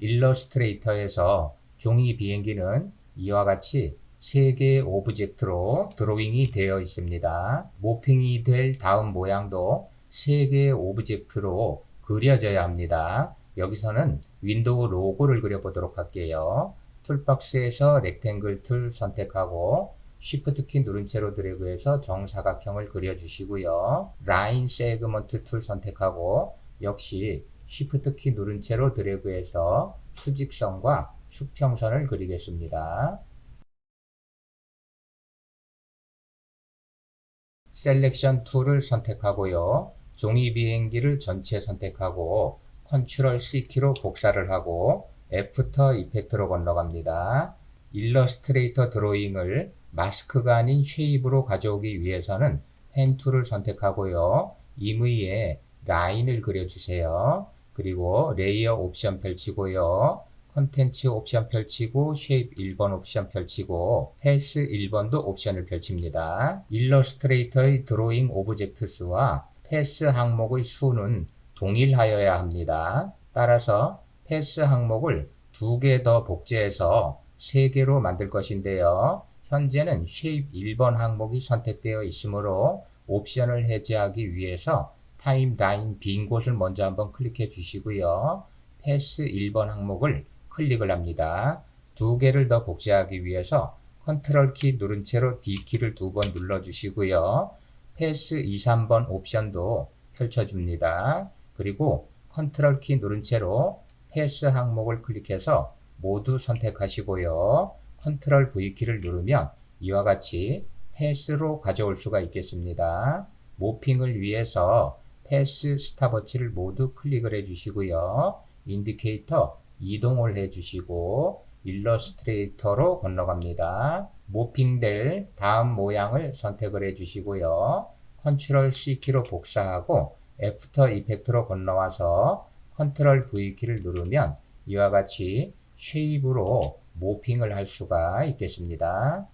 일러스트레이터에서 종이 비행기는 이와 같이 세 개의 오브젝트로 드로잉이 되어 있습니다. 모핑이 될 다음 모양도 세 개의 오브젝트로 그려져야 합니다. 여기서는 윈도우 로고를 그려보도록 할게요. 툴박스에서 렉탱글 툴 선택하고 Shift 키 누른 채로 드래그해서 정사각형을 그려주시고요. 라인 세그먼트 툴 선택하고 역시 Shift 키 누른 채로 드래그해서 수직선과 수평선을 그리겠습니다. 셀렉션 툴을 선택하고요. 종이 비행기를 전체 선택하고 컨트롤 C키로 복사를 하고 애프터 이펙트로 건너갑니다. 일러스트레이터 드로잉을 마스크가 아닌 쉐입으로 가져오기 위해서는 펜 툴을 선택하고요. 임의에 라인을 그려주세요. 그리고 레이어 옵션 펼치고요. 컨텐츠 옵션 펼치고 쉐입 1번 옵션 펼치고 패스 1번도 옵션을 펼칩니다. 일러스트레이터의 드로잉 오브젝트 수와 패스 항목의 수는 동일하여야 합니다. 따라서 패스 항목을 두 개 더 복제해서 세 개로 만들 것인데요. 현재는 쉐입 1번 항목이 선택되어 있으므로 옵션을 해제하기 위해서 타임라인 빈 곳을 먼저 한번 클릭해 주시고요. 패스 1번 항목을 클릭을 합니다. 두 개를 더 복제하기 위해서 컨트롤 키 누른 채로 D키를 두 번 눌러 주시고요. 패스 2, 3번 옵션도 펼쳐줍니다. 그리고 컨트롤 키 누른 채로 패스 항목을 클릭해서 모두 선택하시고요. 컨트롤 V키를 누르면 이와 같이 패스로 가져올 수가 있겠습니다. 모핑을 위해서 패스 스탑워치를 모두 클릭을 해 주시고요. 인디케이터 이동을 해 주시고 일러스트레이터로 건너갑니다. 모핑될 다음 모양을 선택을 해 주시고요. 컨트롤 C키로 복사하고 애프터 이펙트로 건너와서 컨트롤 V키를 누르면 이와 같이 쉐입으로 모핑을 할 수가 있겠습니다.